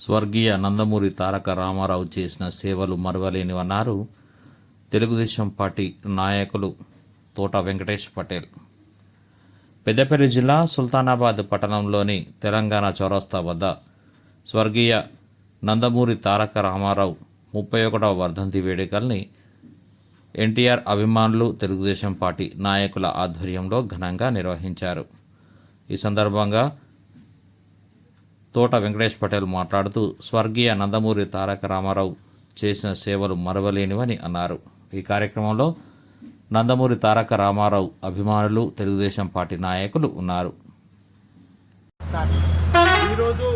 స్వర్గీయ నందమూరి తారక రామారావు చేసిన సేవలు మరవలేనివన్నారు తెలుగుదేశం పార్టీ నాయకులు తోట వెంకటేష్ పటేల్. పెద్దపల్లి జిల్లా సుల్తానాబాద్ పట్టణంలోని తెలంగాణ చౌరస్తా వద్ద స్వర్గీయ నందమూరి తారక రామారావు ముప్పై ఒకటవ వర్ధంతి వేడుకల్ని ఎన్టీఆర్ అభిమానులు తెలుగుదేశం పార్టీ నాయకుల ఆధ్వర్యంలో ఘనంగా నిర్వహించారు. ఈ సందర్భంగా తోట వెంకటేష్ పటేల్ మాట్లాడుతూ స్వర్గీయ నందమూరి తారక రామారావు చేసిన సేవలు మరవలేనివని అన్నారు. ఈ కార్యక్రమంలో నందమూరి తారక రామారావు అభిమానులు తెలుగుదేశం పార్టీ నాయకులు ఉన్నారు. ఈరోజు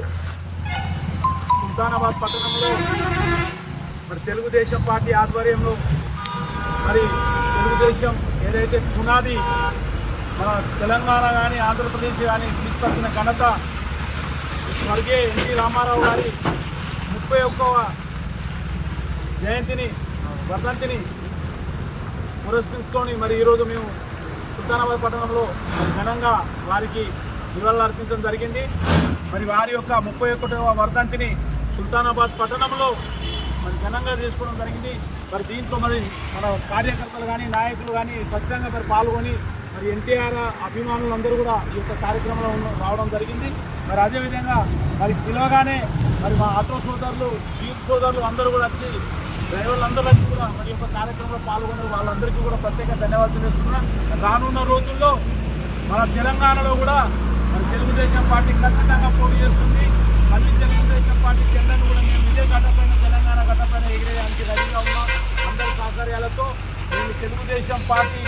సుల్తానాబాద్ పట్టణంలో మరి తెలుగుదేశం పార్టీ ఆధ్వర్యంలో మరి తెలుగుదేశం ఏదైతే పునాది మన తెలంగాణ కానీ ఆంధ్రప్రదేశ్ కానీ తీసుకొచ్చిన ఘనత స్వర్గీయ ఎన్టీ రామారావు గారి ముప్పై ఒక్కవ జయంతిని వర్ధంతిని పురస్కరించుకొని మరి ఈరోజు మేము సుల్తానాబాద్ పట్టణంలో ఘనంగా వారికి నివాళులు అర్పించడం జరిగింది. మరి వారి యొక్క ముప్పై ఒకటవ వర్ధంతిని సుల్తానాబాద్ పట్టణంలో మరి ఘనంగా చేసుకోవడం జరిగింది. మరి దీంట్లో మరి మన కార్యకర్తలు కానీ నాయకులు కానీ స్వచ్ఛంగా మరి పాల్గొని మరి ఎన్టీఆర్ అభిమానులందరూ కూడా ఈ యొక్క కార్యక్రమంలో రావడం జరిగింది. మరి అదేవిధంగా మరి పిలవగానే మరి మా ఆటో సోదరులు జీప్ సోదరులు అందరూ కూడా వచ్చి డ్రైవర్లు అందరూ వచ్చి కూడా మరి యొక్క కార్యక్రమంలో పాల్గొన్న వాళ్ళందరికీ కూడా ప్రత్యేక ధన్యవాదాలు తెలుస్తున్నా రానున్న రోజుల్లో మన తెలంగాణలో కూడా మరి తెలుగుదేశం పార్టీ ఖచ్చితంగా పోటీ చేస్తుంది. మళ్ళీ తెలుగుదేశం పార్టీ జెండాను కూడా మేము ఇదే ఘటపైన తెలంగాణ ఘటపైన ఎగిరేయడానికి రెడీగా ఉన్నాం. అందరి సహకార్యాలతో మేము తెలుగుదేశం పార్టీ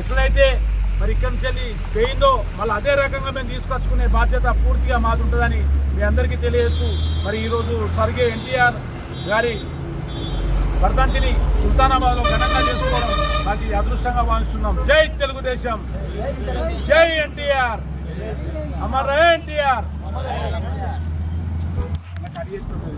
ఎట్లయితే మరి ఇక్కడి నుంచి వెళ్ళి పోయిందో మళ్ళీ అదే రకంగా మేము తీసుకొచ్చుకునే బాధ్యత పూర్తిగా మాది ఉంటుందని మీ అందరికీ తెలియజేస్తూ మరి ఈరోజు స్వర్గీయ ఎన్టీఆర్ గారి వర్ధంతిని సుల్తానాబాద్లో ఘనంగా చేసుకోవడం మాకు అదృష్టంగా భావిస్తున్నాం. జై తెలుగుదేశం. జై ఎన్టీఆర్. అమర్ ఎన్టీఆర్. నాకు అడిగేస్తుంది